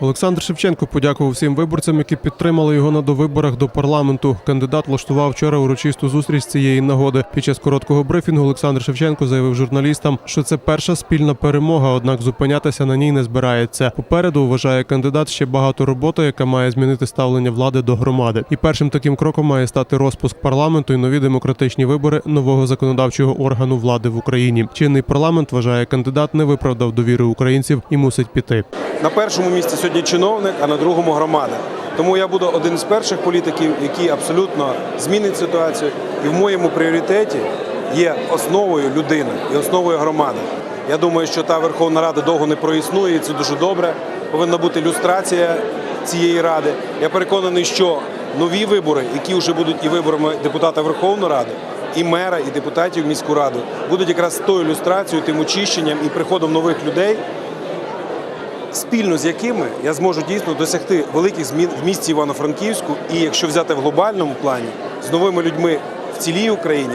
Олександр Шевченко подякував всім виборцям, які підтримали його на довиборах до парламенту. Кандидат влаштував вчора урочисту зустріч з цієї нагоди. Під час короткого брифінгу Олександр Шевченко заявив журналістам, що це перша спільна перемога, однак зупинятися на ній не збирається. Попереду вважає кандидат ще багато роботи, яка має змінити ставлення влади до громади. І першим таким кроком має стати розпуск парламенту і нові демократичні вибори нового законодавчого органу влади в Україні. Чинний парламент вважає кандидат не виправдав довіри українців і мусить піти. На першому місці сьогодні чиновник, а на другому громада. Тому я буду один з перших політиків, який абсолютно змінить ситуацію. І в моєму пріоритеті є основою людина і основою громада. Я думаю, що та Верховна Рада довго не проіснує, і це дуже добре. Повинна бути люстрація цієї ради. Я переконаний, що нові вибори, які вже будуть і виборами депутата Верховної Ради, і мера, і депутатів міську раду, будуть якраз тою люстрацією, тим очищенням і приходом нових людей, спільно з якими я зможу дійсно досягти великих змін в місті Івано-Франківську, і якщо взяти в глобальному плані з новими людьми в цілій Україні.